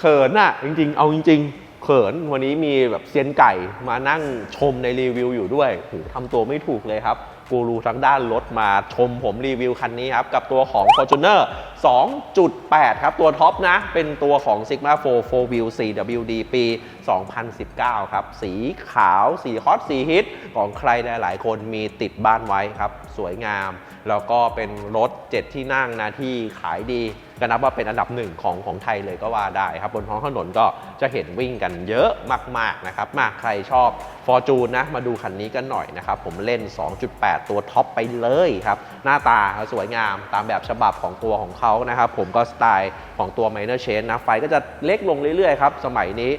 เขินอะจริงๆ เอาจริง ๆ เขินวันนี้มีแบบเซียนไก่มานั่งชมในรีวิวอยู่ด้วยโหทำตัวไม่ถูกเลยครับกูรูทั้งด้านรถมาชมผมรีวิวคันนี้ครับ กับตัวของ Fortuner 2.8 ครับ ตัวท็อปนะ เป็นตัวของ Sigma 4 4 Wheel 4WD ปี 2019 ครับ สีขาว สีฮอตสีฮิต ของใครหลาย ๆ คนมีติดบ้านไว้ครับ สวยงาม แล้วก็เป็นรถ 7 ที่นั่งนะที่ขายดี ก็นับว่าเป็นอันดับหนึ่งของของไทยเลยก็ว่าได้ครับบนท้องถนนก็จะเห็นวิ่งกันเยอะมากๆนะครับมาใครชอบ Fortune นะมาดูคันนี้กันหน่อยนะครับผมเล่น 2.8 ตัวท็อปไปเลยครับหน้าตาสวยงามตามแบบฉบับของตัวของเขานะครับผมก็สไตล์ของตัว Minor Change นะไฟก็จะเล็กลงเรื่อยๆครับสมัยนี้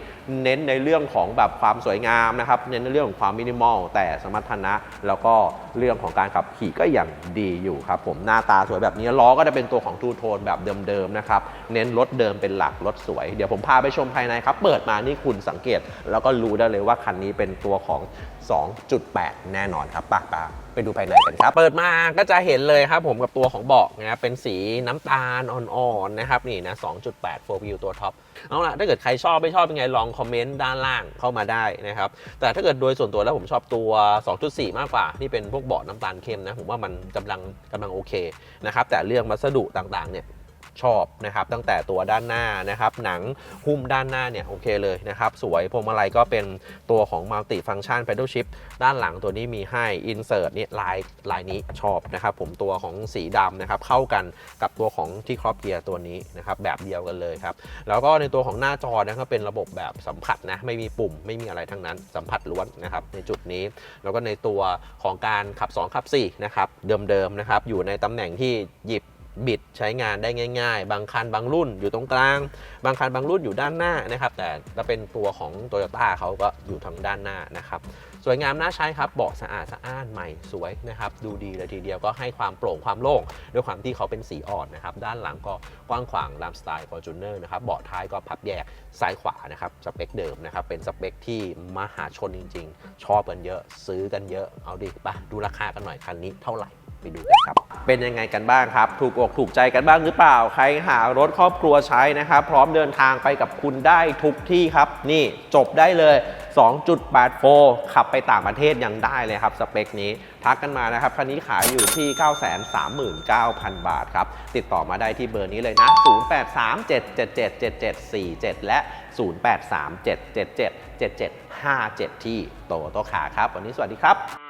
เน้นในเรื่องของแบบความสวยงามนะครับ เน้นในเรื่องของความมินิมอล แต่สมรรถนะ แล้วก็เรื่องของการขับขี่ก็ยังดีอยู่ครับผมหน้าตาสวยแบบนี้ล้อก็จะเป็นตัวของทูโทนแบบเดิมๆนะครับเน้นรถเดิมเป็นหลักรถสวย เดี๋ยวผมพาไปชมภายในครับ เปิดมานี่คุณสังเกต แล้วก็รู้ได้เลยว่าคันนี้เป็นตัวของ 2.8 แน่นอนครับปากปาไปดูภายในกันครับ เปิดมาก็จะเห็นเลยครับผมกับตัวของเบาะนะครับเป็นสีน้ำตาลอ่อนๆนะครับนี่นะ2.8 4 view ตัวท็อปเอาล่ะถ้าเกิดใครชอบไม่ชอบเป็นไงลองคอมเมนต์ด้านล่างเข้ามาได้นะครับแต่ถ้าเกิดโดยส่วนตัวแล้วผมชอบตัว 2.4 มากกว่าที่เป็นพวกเบาะน้ำตาลเข้มนะผมว่ามันกำลังกำลังโอเคนะครับแต่เรื่องวัสดุต่างๆเนี่ย ชอบนะครับตั้งแต่ตัวด้านหน้านะครับหนังหุ้มด้านหน้าเนี่ยโอเคเลยนะครับสวยพวงมาลัยก็เป็นตัวของ Multi Function Pedal Shift ด้านหลังตัวนี้มีให้ Insert นี่ลายลายนี้ชอบนะครับผมตัวของสีดำนะครับเข้ากันกับตัวของที่ครอบเกียร์ตัวนี้นะครับแบบเดียวกันเลยครับแล้วก็ในตัวของหน้าจอนะครับเป็นระบบแบบสัมผัสนะไม่มีปุ่มไม่มีอะไรทั้งนั้นสัมผัสล้วนนะครับในจุดนี้ แล้วก็ในตัวของการขับ 2 ขับ4นะครับเดิมๆนะครับอยู่ในตำแหน่งที่หยิบ บิดใช้งานได้ง่าย ๆ บางคันบางรุ่นอยู่ตรงกลาง บางคันบางรุ่นอยู่ด้านหน้านะครับ แต่ถ้าเป็นตัวของ t o y ยต้เขาก็อยู่ทางด้านหน้านะครับ สวยงามน่าใช้ครับเบาะสะอาดสะอ้านใหม่สวยนะครับ ดูดีเลยทีเดียวก็ให้ความโปร่งความโล่ง ด้วยความที่เขาเป็นสีอ่อนนะครับ ด้านหลังก็กว้างขวางตามสไตล์ Fortuner นะครับเบาะท้ายก็พับแยกซ้ายขวานะครับสเปคเดิมนะครับเป็นสเปคที่มหาชนจริง ๆ ชอบกันเยอะซื้อกันเยอะเอาดิไปดูราคากันหน่อยคันนี้เท่าไหร่ ไปดูกันครับ เป็นยังไงกันบ้างครับ ถูกอกถูกใจกันบ้างหรือเปล่า ใครหารถครอบครัวใช้นะครับ พร้อมเดินทางไปกับคุณได้ทุกที่ครับ นี่จบได้เลย 2.8ขับไปต่างประเทศยังได้เลยครับ สเปคนี้ทักกันมานะครับ คันนี้ขายอยู่ที่ 939,000 บาทครับ ติดต่อมาได้ที่เบอร์นี้เลยนะ 0837777747 และ 0837777757 ที่โตโตขาครับ วันนี้สวัสดีครับ